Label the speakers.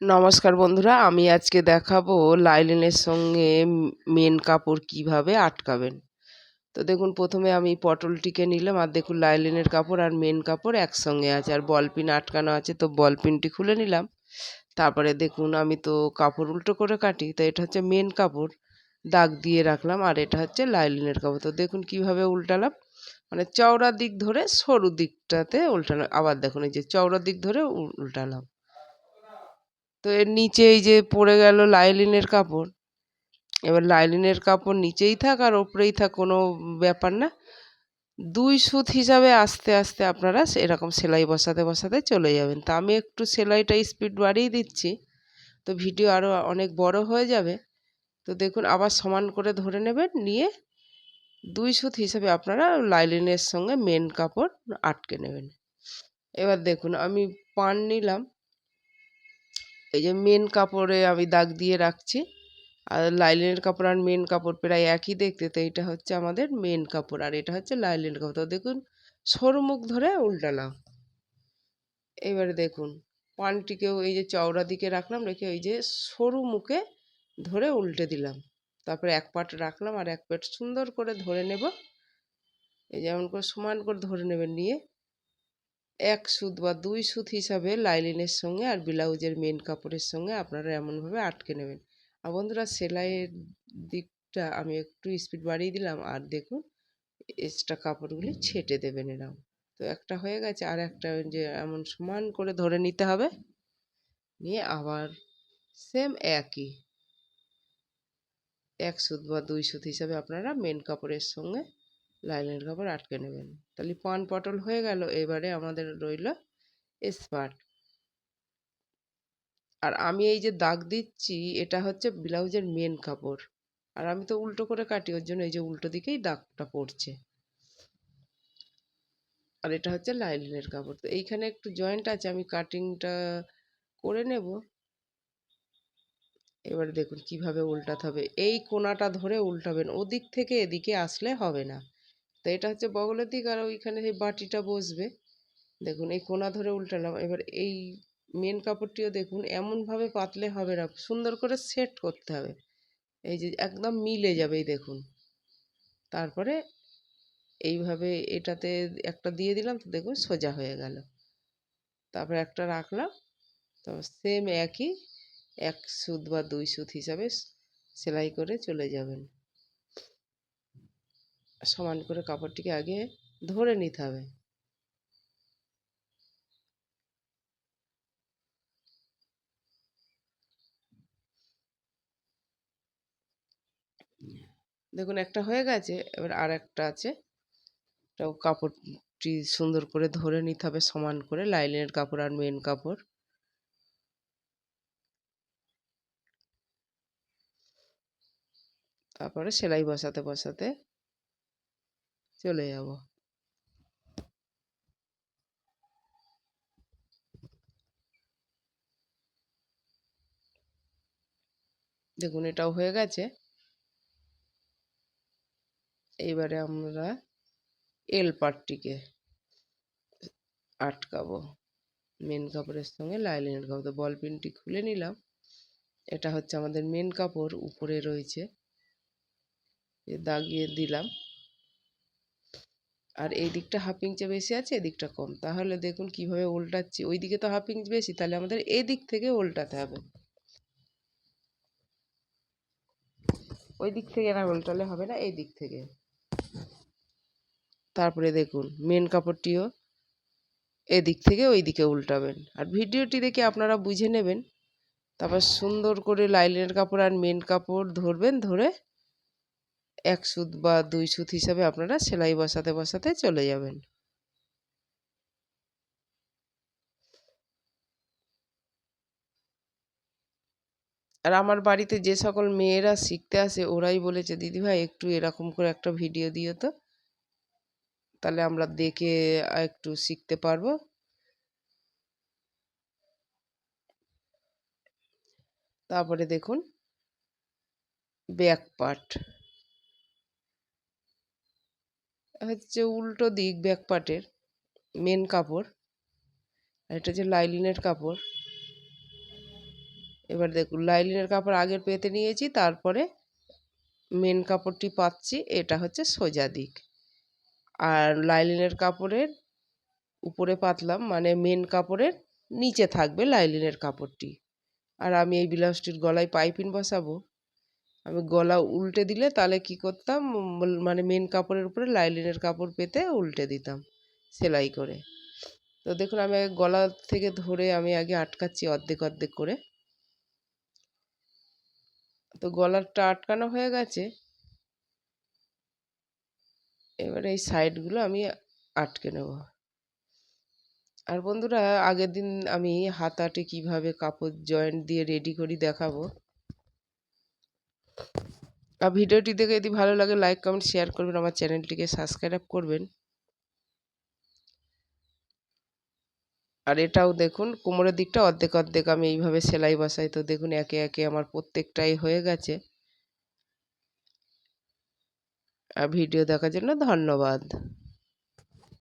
Speaker 1: নমস্কার বন্ধুরা, আমি আজকে দেখাবো লাইলিনের সঙ্গে মেন কাপড় কীভাবে আটকাবেন। তো দেখুন, প্রথমে আমি পটলটিকে নিলাম, আর দেখুন লাইলিনের কাপড় আর মেন কাপড় একসঙ্গে আছে, আর বল পিন আটকানো আছে, তো বল পিনটি খুলে নিলাম। তারপরে দেখুন, আমি তো কাপড় উল্টো করে কাটি, তো এটা হচ্ছে মেন কাপড়, দাগ দিয়ে রাখলাম, আর এটা হচ্ছে লাইলিনের কাপড়। তো দেখুন কীভাবে উল্টালাম মানে চওড়া দিক ধরে সরু দিকটাতে উল্টালাম, আবার দেখুন এই যে চওড়া দিক ধরে উল্টালাম। তো এর নিচে এই যে পড়ে গেল লাইলিনের কাপড়, এবার লাইলিনের কাপড় নিচেই থাক আর ওপরেই থাক কোনো ব্যাপার না। দুই সুত হিসাবে আস্তে আস্তে আপনারা এরকম সেলাই বসাতে বসাতে চলে যাবেন। তা আমি একটু সেলাইটা স্পিড বাড়িয়ে দিচ্ছি, তো ভিডিও আরও অনেক বড় হয়ে যাবে। তো দেখুন আবার সমান করে ধরে নেবেন, নিয়ে দুই সুত হিসাবে আপনারা লাইলিনের সঙ্গে মেন কাপড় আটকে নেবেন। এবার দেখুন আমি পান নিলাম। এই যে মেন কাপড়ে আমি দাগ দিয়ে রাখছি। আর লাইলিনের কাপড় আর মেন কাপড় প্রায় একই দেখতে, তো এটা হচ্ছে আমাদের মেন কাপড়। আর এটা হচ্ছে লাইলিনের কাপড়। তো দেখুন, সরু মুখ ধরে উল্টালাম। এবারে দেখুন, পানটিকেও এই যে চওড়া দিকে রাখলাম, রেখে ওই যে সরু মুখে ধরে উল্টে দিলাম। তারপরে এক পাট রাখলাম আর এক পাট সুন্দর করে ধরে নেব। এই যেমন করে সমান করে ধরে নেবেন নিয়ে। এক সুত বা দুই সুত হিসাবে লাইলিনের সঙ্গে আর ব্লাউজের মেন কাপড়ের সঙ্গে আপনারা এমনভাবে আটকে নেবেন। আর বন্ধুরা, সেলাইয়ের দিকটা আমি একটু স্পিড বাড়িয়ে দিলাম আর দেখুন এক্সট্রা কাপড়গুলি ছেটে দেবেন এরকম তো একটা হয়ে গেছে, আর একটা যে এমন সমান করে ধরে নিতে হবে। নিয়ে আবার সেম একই। এক সুত বা দুই সুত হিসাবে আপনারা মেন কাপড়ের সঙ্গে লাইনের কাপড় আটকে নেবেন। তাহলে পান পটল হয়ে গেল, এবারে আমাদের রইল স্পার্ট আর আমি এই যে দাগ দিচ্ছি, এটা হচ্ছে ব্লাউজের মেন কাপড়। আর আমি তো উল্টো করে কাটি, ওর জন্য এই যে উল্টো দিকেই দাগটা পড়ছে। আর এটা হচ্ছে লাইলিনের কাপড়। তো এইখানে একটু জয়েন্ট আছে, আমি কাটিংটা করে নেব। এবারে দেখুন কীভাবে উল্টাতে হবে। এই কোনাটা ধরে উল্টাবেন, ওদিক থেকে এদিকে আসলে হবে না। তো এটা হচ্ছে বগলের দিক আর ওইখানে সেই বাটিটা বসবে, দেখুন এই কোনা ধরে উল্টালাম। এবার এই মেন কাপড়টিও দেখুন, এমনভাবে পাতলে হবে না, সুন্দর করে সেট করতে হবে। এই যে একদম মিলে যাবে, এই দেখুন। তারপরে এইভাবে এটাতে একটা দিয়ে দিলাম, তো দেখুন সোজা হয়ে গেল। তারপরে একটা রাখলাম, তো সেম একই, এক সুদ বা দুই সুদ হিসাবে সেলাই করে চলে যাবেন। সমান করে কাপড়টিকে আগে ধরে নিতে হবে। দেখুন, একটা হয়ে গেছে, এবার আর একটা আছে। এটাও কাপড়টি সুন্দর করে ধরে নিতে হবে, সমান করে। লাইনের কাপড় আর মেন কাপড়। তারপরে সেলাই বসাতে বসাতে চলে যাব। দেখুন, এটাও হয়ে গেছে। এইবারে আমরা এল পার্টটিকে আটকাবো। মেন কাপড়ের সঙ্গে লাইলিনের কাপড় তো বল পিনটি খুলে নিলাম। এটা হচ্ছে আমাদের মেন কাপড়। উপরে রয়েছে। দাগিয়ে দিলাম। আর এই দিকটা হাফ ইঞ্চে বেশি আছে এদিকটা কম। তাহলে দেখুন কীভাবে উল্টাচ্ছি। ওই দিকে তো হাফ ইঞ্চ বেশি, তাহলে আমাদের এই দিক থেকে উল্টাতে হবে। ওই দিক থেকে না উল্টালে হবে না, এই দিক থেকে। তারপরে দেখুন মেন কাপড়টিও এদিক থেকে ওই দিকে উল্টাবেন। আর ভিডিওটি দেখে আপনারা বুঝে নেবেন, তারপর সুন্দর করে লাইনের কাপড় আর মেন কাপড় ধরবেন, ধরে এক সুত বা দুই সুত হিসাবে আপনারা সেলাই বসাতে বসাতে চলে যাবেন। আর আমার বাড়িতে যে সকল মেয়েরা শিখতে আসে, ওরাই বলেছে দিদিভাই একটু এরকম করে একটা ভিডিও দিও তো। তাহলে আমরা দেখে একটু শিখতে পারব। তারপরে দেখুন, ব্যাক পার্ট। হচ্ছে উল্টো দিক ব্যাক পার্টের মেন কাপড়, আর এটা হচ্ছে লাইলিনের কাপড়। এবার দেখুন, লাইলিনের কাপড় আগের পেতে নিয়েছি, তারপরে মেন কাপড়টি পাচ্ছি, এটা হচ্ছে সোজা দিক। আর লাইলিনের কাপড়ের উপরে পাতলাম মানে মেন কাপড়ের নিচে থাকবে লাইলিনের কাপড়টি। আর আমি এই ব্লাউজটির গলায় পাইপিন বসাবো। আমি গলা উল্টে দিলে তাহলে কি করতাম? মানে মেন কাপড়ের উপরে লাইলিনের কাপড় পেতে উল্টে দিতাম সেলাই করে। তো দেখুন, আমি গলা থেকে ধরে আমি আগে আটকাচ্ছি অর্ধেক অর্ধেক করে। তো গলারটা আটকানো হয়ে গেছে। এবারে এই সাইডগুলো আমি আটকে নেব। আর বন্ধুরা, আগের দিন আমি হাতাটি কীভাবে কাপড় জয়েন্ট দিয়ে রেডি করি দেখাবো। আর ভিডিওটি দেখে যদি ভালো লাগে লাইক কমেন্ট শেয়ার করবেন, আমার চ্যানেলটিকে সাবস্ক্রাইব করবেন। আর এটাও দেখুন, কোমরের দিকটা অর্ধেক অর্ধেক আমি এইভাবে সেলাই বসাই। তো দেখুন, একে একে আমার প্রত্যেকটাই হয়ে গেছে। আর ভিডিও দেখার জন্য ধন্যবাদ।